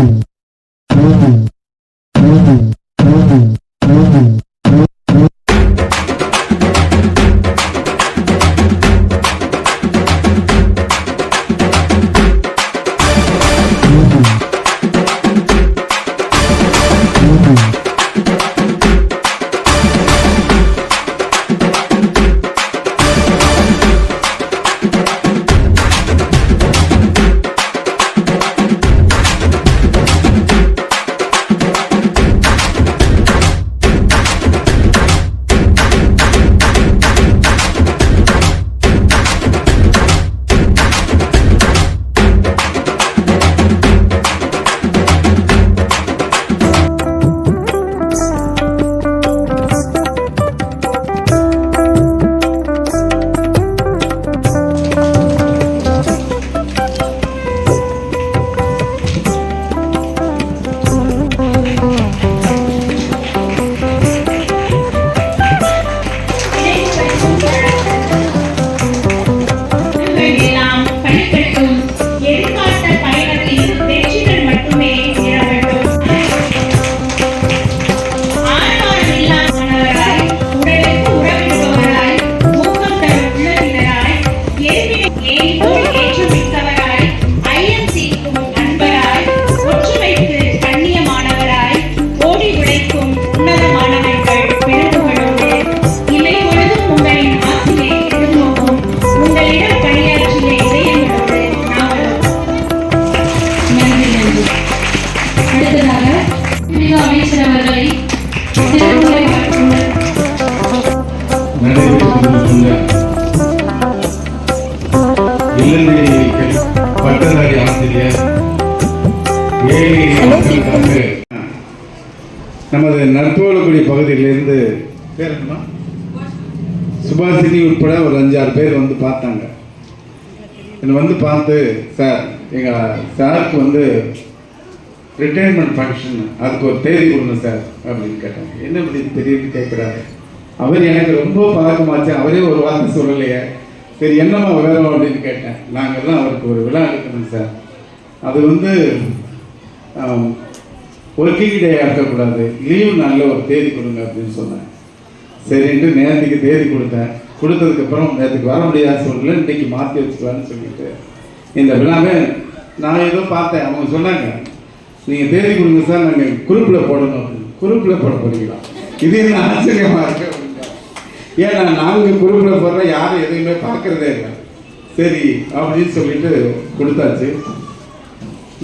எல்லாம் சுபாஷினி உட்பட ஒரு அஞ்சாறு பேர் வந்து பார்த்தாங்க. என்னை வந்து பார்த்து சார் எங்கள் சாருக்கு வந்து ரிட்டையர்மெண்ட் ஃபங்க்ஷன் அதுக்கு ஒரு தேதி கொடுங்க சார் அப்படின்னு கேட்டாங்க. என்ன அப்படின்னு திடீர்னு கேட்குறாரு அவர் எனக்கு ரொம்ப பழக்கமாச்சு. அவரே ஒரு வார்த்தை சொல்லலையே. சரி என்னம்மா வேணும் அப்படின்னு கேட்டேன். நாங்கள்லாம் அவருக்கு ஒரு விழா எடுக்கணும் சார். அது வந்து ஒர்க்கிங் டே இருக்கக்கூடாது. லீவ் நல்ல ஒரு தேதி கொடுங்க அப்படின்னு சொன்னேன் சரின்ட்டு நேற்றுக்கு தேதி கொடுத்தேன். கொடுத்ததுக்கப்புறம் நேற்றுக்கு வர முடியாத சூழ்நிலை இன்றைக்கி மாற்றி வச்சுக்கலான்னு சொல்லிட்டு. இந்த விழாவே நான் ஏதோ பார்த்தேன். அவங்க சொன்னாங்க நீங்கள் தேதி கொடுங்க சார் நாங்கள் குரூப்பில் போடணும் அப்படின்னு. குரூப்பில் போட போகிறீங்களா இது என்ன ஆச்சரியமாக இருக்கு ஏன்னா நாங்கள் குரூப்பில் போடுற யாரும் எதையுமே பார்க்கறதே இல்லை. சரி அப்படின்னு சொல்லிட்டு கொடுத்தாச்சு.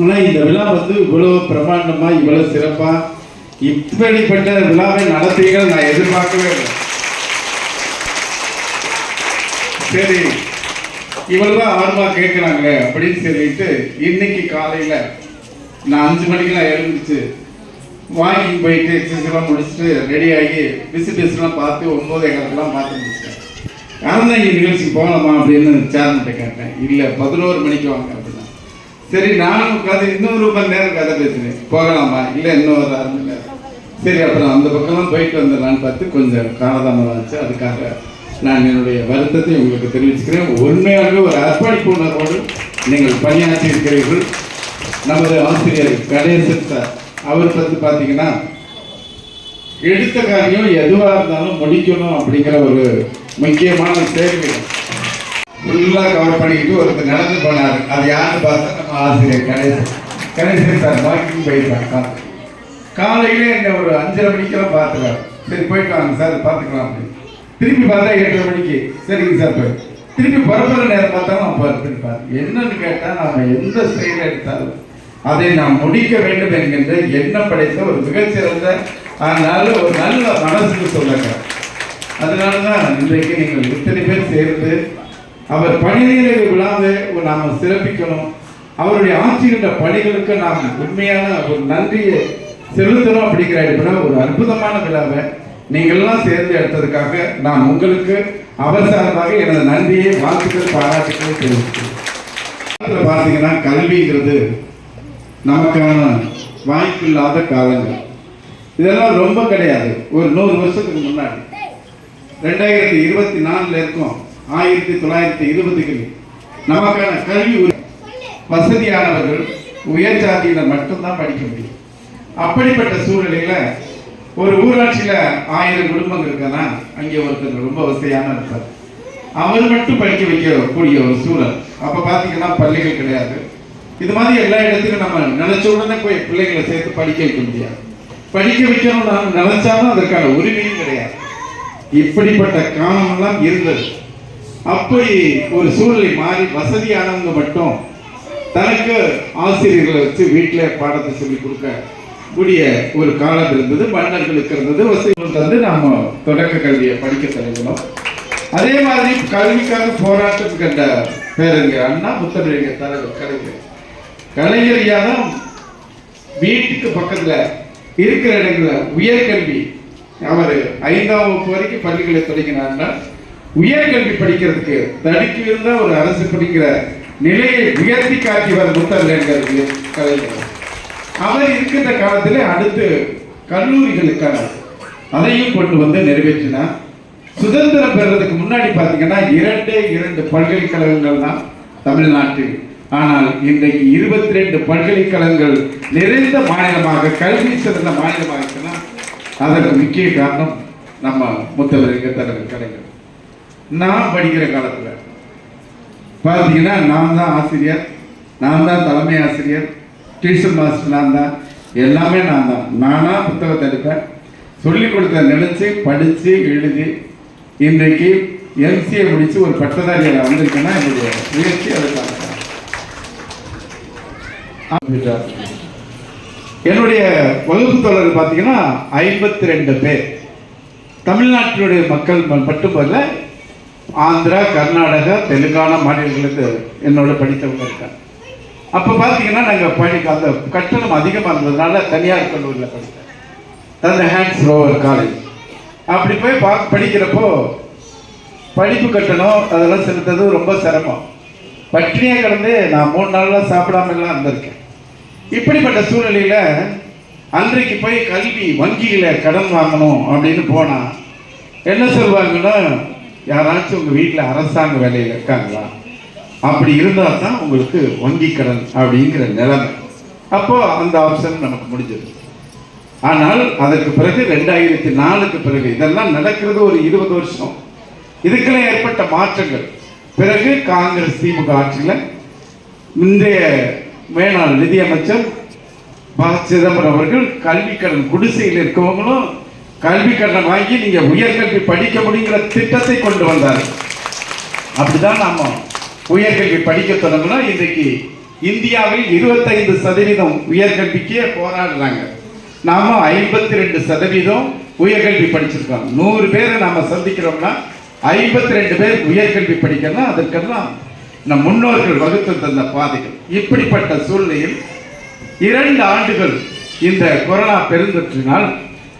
ஆனால் இந்த விழா வந்து இவ்வளோ பிரமாண்டமாக இவ்வளோ சிறப்பாக இப்படிப்பட்ட விழாவை நடத்தீங்க நான் எதிர்பார்க்கவே இல்லை. சரி இவெல்லாம் ஆர்வமாக கேட்குறாங்க அப்படின்னு சொல்லிட்டு இன்னைக்கு காலையில் நான் அஞ்சு மணிக்கெல்லாம் எழுந்துச்சு வாக்கிங் போயிட்டு எக்ஸசைஸ்லாம் முடிச்சுட்டு ரெடி ஆகி விசிட்டர்ஸ்லாம் பார்த்து ஒன்பது எங்களுக்கெல்லாம் பார்த்து முடிச்சிட்டேன். இங்கே நிகழ்ச்சிக்கு போகலாமா அப்படின்னு சேர்மன்ட்ட கேட்டேன். இல்லை பதினோரு மணிக்கு வாங்க. சரி நானும் உட்காந்து இன்னொரு மணி நேரம் கதை பேசினேன் போகலாமா? இல்லை இன்னும் ஒரு அரை மணி நேரம். சரி அப்புறம் அந்த பக்கம்லாம் போயிட்டு வந்துடலான்னு பார்த்து கொஞ்சம் காலதாமதம் ஆச்சு. அதுக்காக நான் என்னுடைய வருத்தத்தை உங்களுக்கு தெரிவிச்சுக்கிறேன். உண்மையாகவே ஒரு அர்ப்பணிப்பு உணர்வோடு நீங்கள் பணியாற்றி இருக்கிறீர்கள். நமது ஆசிரியர் கணேசன் சார் அவர் வந்து பார்த்தீங்கன்னா எடுத்த காரியம் எதுவாக இருந்தாலும் முடிக்கணும் அப்படிங்கிற ஒரு முக்கியமான தேர்வு. ஃபுல்லாக கவர் பண்ணிக்கிட்டு ஒருத்தர் நடந்து போனார். அது யாருன்னு பார்த்தா நம்ம ஆசிரியர் கணேசன். கணேசன் சார் வாக்கிங் போயிருக்காங்க காலையிலே. என்ன ஒரு அஞ்சரை மணிக்கெல்லாம் பார்த்துருவார் சரி போயிட்டு வாங்க சார் பார்த்துக்கலாம் அப்படின்னு. திருப்பி பார்த்தா எட்டரை மணிக்கு. சரிங்க சார் போய் திருப்பி பரப்புற நேரம் பார்த்தா நான் பார்த்துருப்பார் என்னன்னு கேட்டால் நாம் எந்த செயல் எடுத்தாலும் அதை நாம் முடிக்க வேண்டும் என்கின்ற எண்ணம் படைத்த ஒரு மிகச்சிறந்த அதனால ஒரு நல்ல மனசுக்கு சொல்லுங்க அதனால தான் இன்றைக்கு நீங்கள் இத்தனை பேர் சேர்ந்து அவர் பணிநீரை விழாவை நாம் சிறப்பிக்கணும். அவருடைய ஆட்சிகின்ற பணிகளுக்கு நாம் உண்மையான ஒரு நன்றியை செலுத்தணும் அப்படிங்கிற அடிப்படையில் ஒரு அற்புதமான விழாவை நீங்கள்லாம் சேர்ந்து எடுத்ததுக்காக நான் உங்களுக்கு அவர் சார்பாக எனது நன்றியை வாழ்த்துக்கள் பாராட்டுக்கள் தெரிவிக்கிறேன். பார்த்தீங்கன்னா கல்விங்கிறது நமக்கான வாய்ப்பு இல்லாத காலங்கள். இதெல்லாம் ரொம்ப கிடையாது. ஒரு நூறு வருஷத்துக்கு முன்னாடி. ரெண்டாயிரத்தி இருபத்தி நாலுல இருக்கும். ஆயிரத்தி தொள்ளாயிரத்தி இருபதுகளில் நமக்கான கல்வி வசதியானவர்கள் உயர் ஜாதியினர் மட்டும்தான் படிக்க முடியும். அப்படிப்பட்ட சூழ்நிலையில ஒரு ஊராட்சியில ஆயிரம் குடும்பங்கள் இருக்குன்னா அங்கே ஒருத்தர் ரொம்ப வசதியான இருப்பார். அவர் மட்டும் படிக்க வைக்கக்கூடிய ஒரு சூழல். அப்ப பாத்தீங்கன்னா பள்ளிகள் கிடையாது. இது மாதிரி எல்லா இடத்துலையும் நம்ம நினைச்ச உடனே போய் பிள்ளைகளை சேர்த்து படிக்க வைக்க முடியாது. படிக்க வைக்கணும் நான் நினைச்சாலும் அதற்கான உரிமையும் கிடையாது. இப்படிப்பட்ட காலமெல்லாம் இருந்தது. அப்படி ஒரு சூழ்நிலை மாறி வசதியானவங்க மட்டும் தனக்கு ஆசிரியர்களை வச்சு வீட்டில் பாடத்தை சொல்லி கொடுக்க கூடிய ஒரு காலம் இருந்தது மன்னர்களுக்கு இருந்தது வசதிகள் வந்து நாம் தொடக்க கல்வியை படிக்க தொடங்கணும் அதே மாதிரி கல்விக்காக போராட்டம் கண்ட பேரறிஞர் அண்ணா முத்தமிழர் தலைவர் கலைஞர். கலைஞர் ஐயா தான் வீட்டுக்கு பக்கத்தில் இருக்கிற இடங்களில் உயர்கல்வி. அவர் ஐந்தாம் வகுப்பு வரைக்கும் பள்ளிகளை தொடங்கினார்னா உயர்கல்வி படிக்கிறதுக்கு தடுக்கி இருந்த ஒரு அரசு படிக்கிற நிலையை உயர்த்தி காட்டியவர் முத்தமிழர் கலைஞர் அவர் இருக்கின்ற காலத்தில் அடுத்து கல்லூரிகளுக்கான அதையும் கொண்டு வந்து நிறைவேற்றினார். சுதந்திரம் பெறுறதுக்கு முன்னாடி பார்த்தீங்கன்னா இரண்டே இரண்டு பல்கலைக்கழகங்கள் தான் தமிழ்நாட்டில். ஆனால் இன்றைக்கு இருபத்தி ரெண்டு பல்கலைக்கழகங்கள் நிறைந்த மாநிலமாக கல்வி சிறந்த மாநிலமாக இருக்குன்னா அதற்கு முக்கிய காரணம் நம்ம முத்தமிழர் தலைவர் கலைஞர். நான் படிக்கிற காலத்தில். பார்த்தீங்கன்னா நான் தான் ஆசிரியர் நான் தான் தலைமை ஆசிரியர் டியூஷன் மாஸ்டர் நான் தான். எல்லாமே நான் தான். நானாக புத்தகத்தை எடுப்பேன். சொல்லிக் கொடுத்த நினச்சி படித்து எழுதி இன்றைக்கு எம்சிஏ முடித்து ஒரு பட்டதாரியில் வந்திருக்கேன்னா என்னுடைய முயற்சி அதுக்காக என்னுடைய வகுப்பு தொடர் பார்த்தீங்கன்னா ஐம்பத்தி ரெண்டு பேர். தமிழ்நாட்டினுடைய மக்கள் ம- மட்டுமல்ல ஆந்திரா கர்நாடகா தெலுங்கானா மாநிலங்களுக்கு என்னோட படித்தவங்க இருக்காங்க. அப்போ பார்த்தீங்கன்னா நாங்கள் படிக்க அந்த கட்டணம் அதிகமாக இருந்ததுனால தனியார் கல்லூரியில் படித்தேன். அந்த ஹேண்ட்ஸ் ரோவர் காலேஜ் அப்படி போய் பா படிக்கிறப்போ படிப்பு கட்டணம் அதெல்லாம் செலுத்துறது ரொம்ப சிரமம். பட்டினியாக கிடந்து நான் மூணு நாள்லாம் சாப்பிடாமலாம் இருந்திருக்கேன். இப்படிப்பட்ட சூழ்நிலையில் அன்றைக்கு போய் கல்வி வங்கியில் கடன் வாங்கணும் அப்படின்னு போனால் என்ன சொல்லுவாங்கன்னா யாராச்சும் உங்கள் வீட்டில் அரசாங்க வேலையில் இருக்காங்களா? அப்படி இருந்தால் தான் உங்களுக்கு வங்கி கடன் அப்படிங்கிற நிலைமை. அப்போ அந்த ஆப்ஷன் நமக்கு முடிஞ்சது. ஆனால் அதற்கு பிறகு ரெண்டாயிரத்தி நாலுக்கு பிறகு இதெல்லாம் நடக்கிறது ஒரு இருபது வருஷம். இதுக்கெல்லாம் ஏற்பட்ட மாற்றங்கள். பிறகு காங்கிரஸ் திமுக ஆட்சியில் இன்றைய மேலாள் நிதியமைச்சர் ப. சிதம்பரம் அவர்கள் கல்வி கடன் குடிசையில் இருக்கவங்களும் கல்வி கடன் வாங்கி நீங்க உயர்கல்வி படிக்க முடியுங்கிற திட்டத்தை கொண்டு வந்தார். அப்படிதான் நாம உயர்கல்வி படிக்க தொடங்கினோம் இன்றைக்கு இந்தியாவில் இருபத்தைந்து சதவீதம் உயர்கல்விக்கே போராடுறாங்க. நாம ஐம்பத்தி ரெண்டு சதவீதம் உயர்கல்வி படிச்சிருக்கோம். நூறு பேரை நாம சந்திக்கிறோம்னா ஐம்பத்தி ரெண்டு பேர் உயர்கல்வி படிக்கணும் அதற்கெல்லாம் நம் முன்னோர்கள் வகுத்து தந்த பாதைகள். இப்படிப்பட்ட சூழ்நிலையில் இரண்டு ஆண்டுகள் இந்த கொரோனா பெருந்தொற்றினால்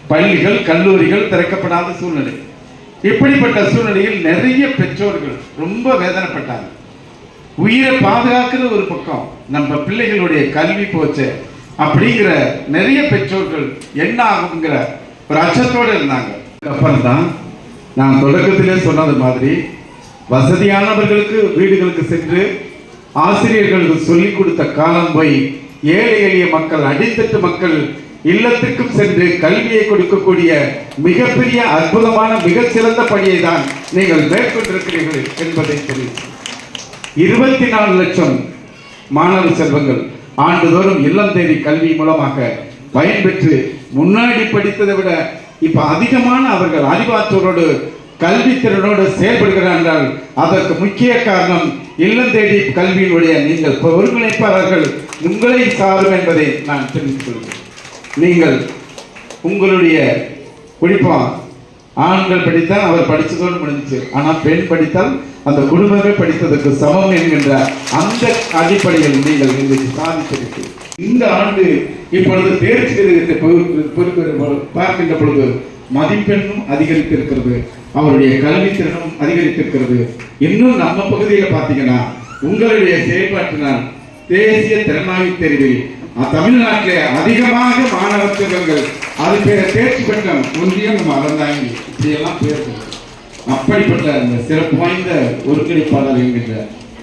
பள்ளிகள் கல்லூரிகள் திறக்கப்படாத சூழ்நிலை. இப்படிப்பட்ட சூழ்நிலையில் நிறைய பெற்றோர்கள் ரொம்ப வேதனைப்பட்டாங்க. உயிரை பாதுகாக்கிறது ஒரு பக்கம் நம்ம பிள்ளைகளுடைய கல்வி போச்சு அப்படிங்கிற நிறைய பெற்றோர்கள் என்ன ஆகுங்கிற ஒரு அச்சத்தோடு இருந்தாங்க. அப்புறம் தான் நான் தொடக்கத்திலே சொன்னது மாதிரி வசதியானவர்களுக்கு வீடுகளுக்கு சென்று ஆசிரியர்களுக்கு சொல்லிக் கொடுத்த காலம் போய் ஏழை எளிய மக்கள் அடித்தட்டு மக்கள் இல்லத்திற்கும் சென்று கல்வியை கொடுக்கக்கூடிய மிகப்பெரிய அற்புதமான மிகச்சிறந்த பணியை தான் நீங்கள் மேற்கொண்டிருக்கிறீர்கள் என்பதை தெரிவித்து. இருபத்தி நாலு லட்சம் மாணவ செல்வங்கள் ஆண்டுதோறும் இல்லம் தேடி கல்வி மூலமாக பயன்பெற்று முன்னாடி படித்ததை விட இப்ப அதிகமான அவர்கள் அறிவாற்றலோடு கல்வித்திறனோடு செயல்படுகிறார் என்றால் அதற்கு முக்கிய காரணம் இல்லம் தேடி கல்வியினுடைய நீங்கள் ஒருங்கிணைப்பாளர்கள் உங்களை சாரும் என்பதை நான் தெரிவித்துக் கொள்கிறேன். நீங்கள் உங்களுடைய குறிப்பா ஆண்கள் படித்தால் அவர் படித்ததோடு முடிஞ்சிச்சு. ஆனால் பெண் படித்தால் அந்த குடும்பமே படித்ததற்கு சமம் என்கின்ற அந்த அடிப்படையில் நீங்கள் இன்றைக்கு சாதித்திருக்கு. இந்த ஆண்டு இப்பொழுது தேர்ச்சி விகிதத்தை பார்க்கின்ற பொழுது மதிப்பெண்ணும் அதிகரித்திருக்கிறது. அவருடைய கல்வித்திறனும் அதிகரித்திருக்கிறது. இன்னும் நம்ம பகுதியில் பார்த்தீங்கன்னா உங்களுடைய செயல்பாட்டினால் தேசிய திறனாய்வு தெரிவில் தமிழ்நாட்டிலே அதிகமாக மாணவ செல்வங்கள் அது பேர் தேர்ச்சி பெற்ற ஒன்றியம் நம்ம அறந்தாங்கி இப்படியெல்லாம் பேர் அப்படிப்பட்ட அந்த சிறப்பு வாய்ந்த ஒருங்கிணைப்பாளர் என்கின்ற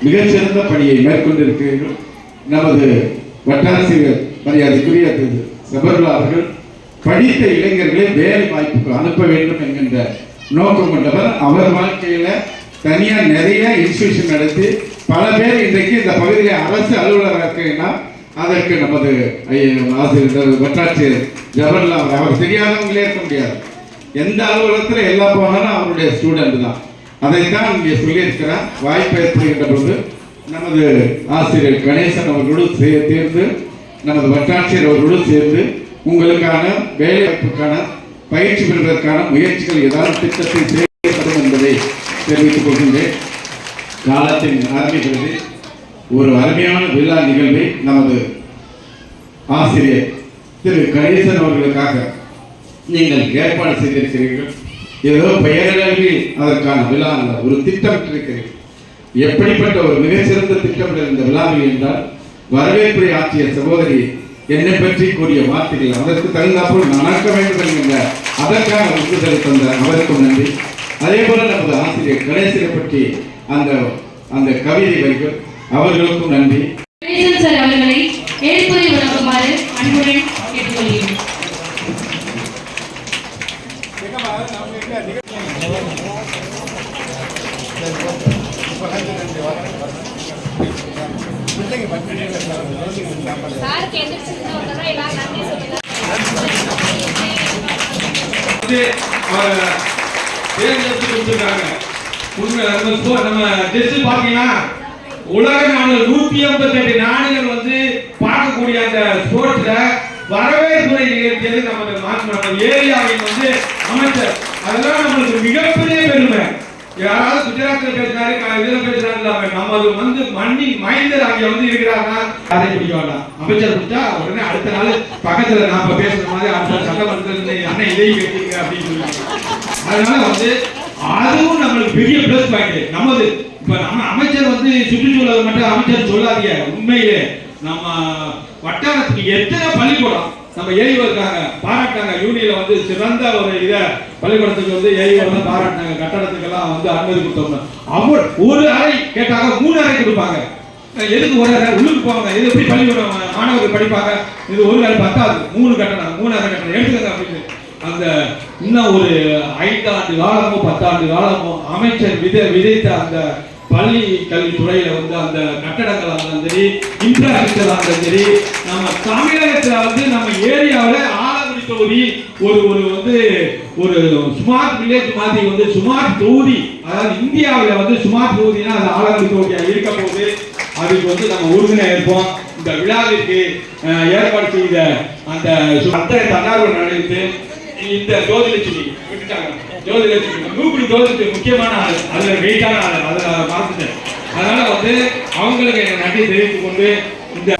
மிகச்சிறந்த பணியை மேற்கொண்டிருக்கிறீர்கள். நமது வட்டாசிரியர் மரியாதைக்குரிய திரு சபர்லா அவர்கள் படித்த இளைஞர்களை வேலை வாய்ப்புக்கு அனுப்ப வேண்டும் என்கின்ற நோக்கம் கொண்டவர். அவர் வாழ்க்கையில தனியாக நிறைய இன்ஸ்டியூஷன் நடத்தி பல பேர் இன்றைக்கு இந்த பகுதியில் அரசு அலுவலராக்குன்னா அதற்கு நமது ஆசிரியர் வட்டாட்சியர் ஜவஹர்லால் அவர். தெரியாதவங்களே இருக்க முடியாது. எந்த அலுவலகத்தில் எல்லா போனாலும் அவருடைய ஸ்டூடெண்ட் தான். அதைத்தான் இங்கே சொல்லியிருக்கிறார். வாய்ப்பு ஏற்படுகின்ற பொழுது நமது ஆசிரியர் கணேசன் அவர்களோடு சே- சேர்ந்து நமது வட்டாட்சியர் அவர்களோடு சேர்ந்து உங்களுக்கான வேலைவாய்ப்புக்கான பயிற்சி பெறுவதற்கான முயற்சிகள் ஏதாவது திட்டத்தை செய்யப்படும் என்பதை தெரிவித்துக் கொள்கின்றேன். காலத்தின் ஆரம்பிக்கிறது. ஒரு அருமையான விழா நிகழ்வை நமது ஆசிரியர் திரு கணேசன் அவர்களுக்காக நீங்கள் ஏற்பாடு செய்திருக்கிறீர்கள். ஏதோ பெயரளவில் அதற்கான விழா அல்ல ஒரு திட்டமிட்டிருக்கிறீர்கள் எப்படிப்பட்ட ஒரு மிகச்சிறந்த திட்டமிடல் இந்த விழாவில் என்றால் வரவேற்புரை ஆற்றிய சகோதரி என்னை பற்றி கூறிய வார்த்தைகள் அதற்கு தகுந்தாப்போல் நடக்க வேண்டும் என்கின்ற அதற்கான உந்துதலை தந்த அவருக்கும் நன்றி. அதே போல நமது ஆசிரியர் கணேசனை பற்றி அந்த அந்த கவிதை வரிகள் அவர்களுக்கும் நன்றி. சார் அவர்களை ஏற்புரை வழங்குமாறு அன்புடன் கேட்டுக்கொள்கிறேன். தேர்ந்தெடுத்து கொடுத்துருக்காங்க. உண்மை நம்ம டெஸ்ட் பார்த்தீங்கன்னா உலக நாடுகள் நூத்தி ஐம்பத்தி எட்டு நாடுகள் வந்து பார்க்கக்கூடிய அந்த ஸ்போர்ட்ஸ்ல வரவேற்புரை நிகழ்த்தியது நமது மா- நம்ம ஏரியாவின் வந்து அமைச்சர். அதெல்லாம் நம்மளுக்கு மிகப்பெரிய பெருமை. யாராவது குஜராத்தில் பேசினாரு க- இதுல பேசினாரு இல்லாம நமது வந்து மண்ணின் மைந்தர் அங்கே வந்து இருக்கிறாங்கன்னா அதை பிடிக்க வேண்டாம் அமைச்சர் பிடிச்சா உடனே அடுத்த நாள் பக்கத்துல நாம பேசுற மாதிரி அடுத்த சட்டமன்றத்தில் அண்ணன் இதையும் கேட்டீங்க அப்படின்னு சொல்லுவாங்க. அதனால வந்து அதுவும் நம்மளுக்கு பெரிய பிளஸ் பாயிண்ட் நமது இப்போ நம்ம அமைச்சர் வந்து சுற்றுச்சூழல் மட்டும் அமைச்சர் சொல்லாதீங்க. உண்மையிலே நம்ம வட்டாரத்துக்கு எத்தனை பள்ளிக்கூடம் நம்ம ஏய்வு பாராட்டாங்க யூனியில் வந்து சிறந்த ஒரு இதை பள்ளிக்கூடத்துக்கு வந்து ஏய்வு வந்து பாராட்டினாங்க. கட்டடத்துக்கெல்லாம் வந்து அனுமதி கொடுத்தோம்னா அவர் ஒரு அறை கேட்டாங்க மூணு அறை கொடுப்பாங்க. எதுக்கு ஒரு அறை? உள்ளுக்கு போவாங்க. இது எப்படி பள்ளிக்கூடம் மாணவர்கள் படிப்பாங்க? இது ஒரு அறை பத்தாது. மூணு கட்டணம் மூணு அறை கட்டணம். எடுத்துக்கங்க அப்படின்னு. அந்த இன்னும் ஒரு ஐந்தாண்டு காலமோ பத்தாண்டு காலமோ அமைச்சர் விதை விதைத்த அந்த பள்ளி கல்வித்துறையில வந்து அந்த கட்டடங்கள் இருந்தாலும் சரி இன்ஃப்ராஸ்ட்ரக்சர் இருந்தாலும் சரி நம்ம தமிழகத்துல வந்து நம்ம ஏரியாவில் ஆலங்குடி தொகுதி ஒரு ஒரு வந்து ஒரு ஸ்மார்ட் வில்லேஜ் மாதிரி வந்து ஸ்மார்ட் தொகுதி. அதாவது இந்தியாவில் வந்து ஸ்மார்ட் தொகுதினா அது ஆலங்குடி தொகுதியா இருக்க போகுது. அதுக்கு வந்து நம்ம உறுதுணை இருப்போம். இந்த விழாவிற்கு ஏற்பாடு செய்த அந்த சு- அத்தனை தன்னார்வ நிலையத்து இந்த ஜோதிலட்சுமி விட்டுட்டாங்க. ஜோதிலட்சுமி நூறு ஜோதிக்கு முக்கியமான ஆள். அதுல வெயிட்டான ஆள். அதுல மறந்துட்டேன் அதனால வந்து அவங்களுக்கு எனக்கு நன்றி தெரிவித்துக் கொண்டு இந்த